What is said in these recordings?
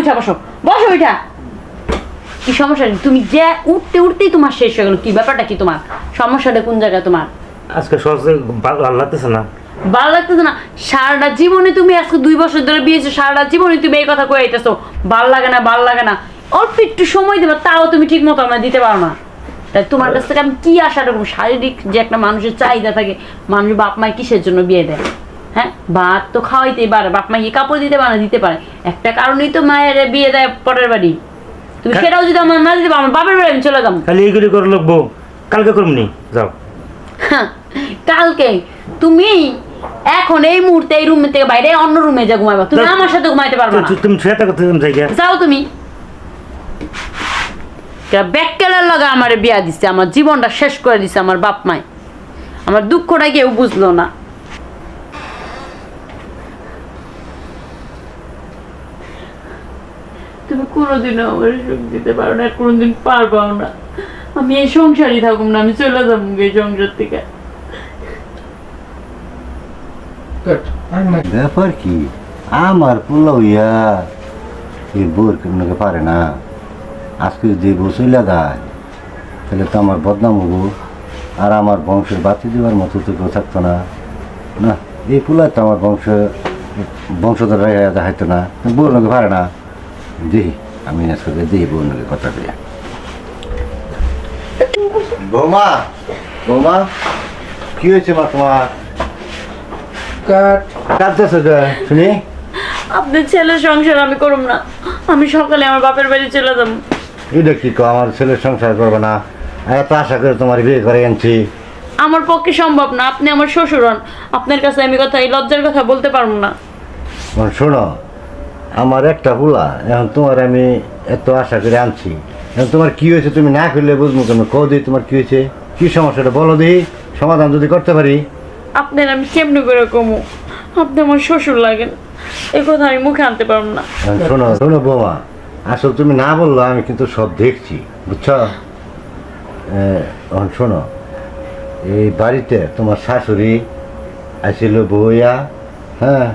উঠা বসো। বসো উঠা। কি সমস্যা? তুমি যে উঠতে উঠতেই তোমার শেষ হয়ে গেল। কি ব্যাপারটা কি তোমার? সমস্যাটা কোন জায়গায় তোমার? আজকে সহজে ভালো লাগতেছে না। ভালো লাগতেছে না? সারাটা জীবনে তুমি আজকে দুই বছর ধরে বিয়েছো সারাটা জীবনে তুমি এই কথা কয়ে আইতেছো। ভালো লাগে না ভালো লাগে না। অল্প একটু সময় দেবে তাও তুমি ঠিক মতো আমার দিতে পারো না। তাই তোমার কাছ থেকে আমি কি আশা রাখব? শারীরিক যে একটা মানুষের চাহিদা থাকে মানুষ বাপ মায় কিসের জন্য বিয়ে দেয়? হ্যাঁ? ভাত তো খাওয়াইতেই পারে বাপ মাই কাপড় দিতে পারে দিতে পারে। একটা কারণেই তো মায়ের বিয়ে দেয় পরের বাড়ি। তুমি হ্যাঁ। সেটাও যদি আমার না দিতে আমার বাপের বাড়ি আমি চলে যাব খালি এইগুলি করে লাগবো কালকে করবনি যাও। হ্যাঁ, কালকে। তুমি এখন এই মুহূর্তে এই রুম থেকে বাইরে অন্য রুমে যা ঘুমাইবা তুমি আমার সাথে ঘুমাইতে পারবে না। তুমি তুমি জায়গা। যাও তুমি। ব্যাককেলের লগে আমার বিয়া দিছে আমার জীবনটা শেষ করে দিছে আমার বাপ মায় আমার দুঃখটা কেউ বুঝলো না। তুমি কোনোদিনও আমার সুখ দিতে পারো না কোনোদিন পারবাও না। আমি এই সংসারই থাকুম না আমি চলে যাব এই সংসার থেকে। ব্যাপার কি? আমার পোলা হইয়া এই বোর কেমনকে পারে না। আজকে যদি বসইলা দেয় তাহলে তো আমার বদনাম হব। আর আমার বংশের বাতি দেওয়ার মতো তো কেউ থাকতো না। না এই পোলা তো আমার বংশ বংশধর দেখাইতো না। বোর নাকি পারে না। দেখি আমি আজকে দেখি বোর নাকি কথা দিয়ে বৌমা বৌমা কি হয়েছে মা তোমার? কাট। কাঁদতেছে যে শুনি? আপনার ছেলের সংসার আমি না। আমি সকালে আমার বাপের বাড়ি চলে যাব। এটা কি কো আমার ছেলের সংসার করবে না? এত আশা করে তোমার বিয়ে করে আনছি। আমার পক্ষে সম্ভব না। আপনি আমার শ্বশুর হন। আপনার কাছে আমি কথা এই লজ্জার কথা বলতে পারব না। শোনো আমার একটা ভুলা এখন তোমার আমি এত আশা করে আনছি। এখন তোমার কি হয়েছে তুমি না করলে বুঝব কেন? কো দিই তোমার কি হয়েছে? কি সমস্যাটা বলো দিই সমাধান যদি করতে পারি। আপনার আমি কেমনি করে কমু? আপনি আমার শ্বশুর লাগেন এই কথা আমি মুখে আনতে পারব না। এখন শোনো শোনো বৌমা আসলে তুমি না বলল আমি কিন্তু সব দেখছি বুঝছ? এ, এখন শোনো এই বাড়িতে তোমার শাশুড়ি আসিল বইয়া হ্যাঁ?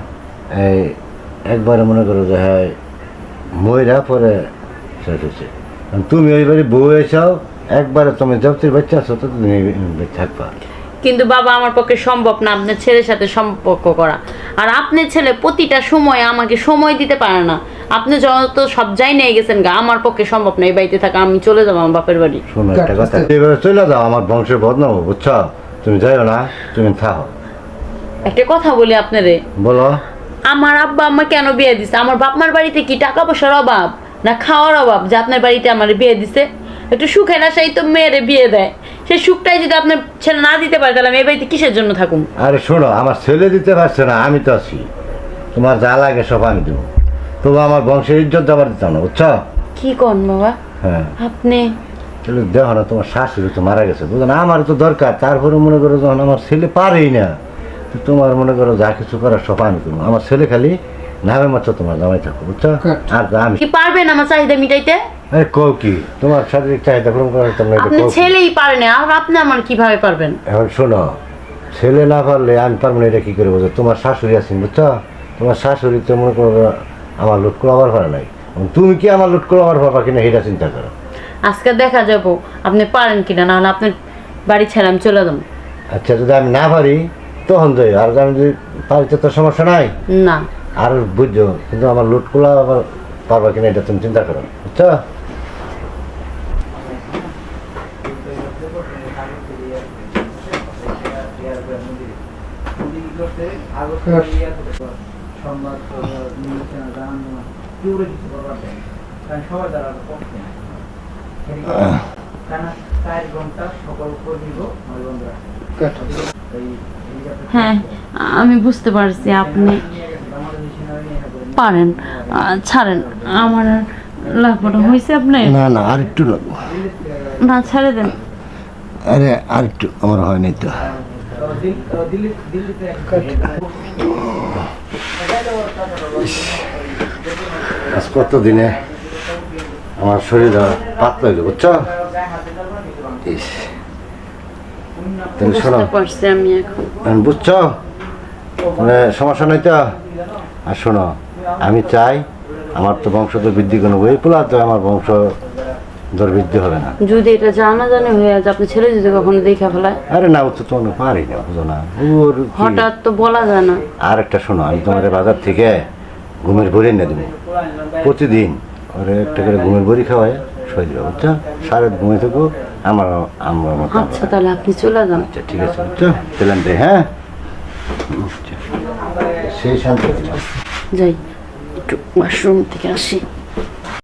এই একবারে মনে করো যে হ্যাঁ ময়রা পরে শেষ হয়েছে। তুমি ওই বাড়ি বউ এসাও একবারে তুমি যতই বাচ্চা আছো তত তুমি থাকবা। কিন্তু বাবা আমার পক্ষে সম্ভব না আপনার ছেলের সাথে সম্পর্ক করা। আর আপনার ছেলে প্রতিটা সময় আমাকে সময় দিতে পারে না। আপনি যত সব যাই নিয়ে গেছেন গা আমার পক্ষে সম্ভব না এই বাড়িতে থাকা আমি চলে যাব আমার বাপের বাড়ি। শোনো একটা কথা এবারে চলে যাও আমার বংশের বদনাম বুঝছ? তুমি যাইও না তুমি থাকো একটা কথা বলি আপনারে। বলো। আমার আব্বা আম্মা কেন বিয়ে দিছে? আমার বাপ মার বাড়িতে কি টাকা পয়সার অভাব? না খাওয়ার অভাব যে আপনার বাড়িতে আমার বিয়ে দিছে? একটু সুখের আশাই তো মেয়েরে বিয়ে দেয়। সেই সুখটাই যদি আপনার ছেলে না দিতে পারে তাহলে আমি এই বাড়িতে কিসের জন্য থাকুন আরে শোনো আমার ছেলে দিতে পারছে না আমি তো আছি। তোমার যা লাগে সব আমি দেবো। তবু আমার বংশের ইজ্জত যাবার দিতাম না বুঝছ? কি কন বাবা? হ্যাঁ। আপনি? তাহলে দেখো না তোমার শাশুড়ি তো মারা গেছে বুঝো না? আমার তো দরকার তারপরে মনে করো যখন আমার ছেলে পারেই না। তোমার মনে করো যা কিছু করার সব আমি করব। আমার ছেলে খালি নামে মাত্র তোমার জামাই থাকো বুঝছ? আর আমি কি পারবেন আমার চাহিদা মিটাইতে? আরে কও কি? তোমার শারীরিক চাহিদা পূরণ করার তোমরা আপনি ছেলেই পারেন আর আপনি আমার কীভাবে পারবেন? এখন শোনো ছেলে না পারলে আমি পারব না এটা কি করে বোঝো? তোমার শাশুড়ি আছেন বুঝছ? তোমার শাশুড়ি তো মনে করো আমার লুট করাবার পারে নাই। তুমি কি আমার লুট করাবার পারবা কিনা এটা চিন্তা করো। আজকে দেখা যাব আপনি পারেন কিনা নাহলে আপনার বাড়ি ছেড়ে আমি চলে যাব। আচ্ছা যদি আমি না পারি তখন যাই আর আমি যদি পারি তো সমস্যা নাই। না। আর বুঝছ কিন্তু আমার লুট করা আবার পারবা কিনা এটা তুমি চিন্তা করো বুঝছ? সবাই দ্বারা ঘণ্টা সকল কর্মীগ আমার বন্ধুরা এই হ্যাঁ আমি বুঝতে পারছি আপনি পারেন ছাড়েন আমার লাগবে হয়েছে আপনি না না আর একটু লাগবো। না ছেড়ে দেন। আরে আর একটু আমার হয় নাই তো। দিল্লি দিল্লিতে আজ কত দিনে আমার শরীর পাতলা হইল বুঝছ? ইস। তুমি শোনো। আমি এখন। বুঝছ? মানে সমস্যা নাই তো? আর শোনো আমি চাই আমার তো বংশ তো বৃদ্ধি কোনো ওই পোলা তো আমার বংশ ধর বৃদ্ধি হবে না। যদি এটা জানা জানি হয়ে আছে আপনি ছেলে যদি কখনো দেখে ফেলায়? আরে না ও তো তোমাকে পারি না বুঝো না। ওর হঠাৎ তো বলা যায় না। আর একটা শোনো আমি তোমার বাজার থেকে ঘুমের বড়ি এনে দেবো। প্রতিদিন ওরে একটা করে ঘুমের বড়ি খাওয়ায়। শরীর বুঝছ? সারা ঘুমিয়ে থাকো আমার আমার মতো। আচ্ছা তাহলে আপনি চলে যান। আচ্ছা ঠিক আছে বুঝছ? চলেন রে হ্যাঁ। সেই শান্তি যাই একটু ওয়াশরুম থেকে আসি।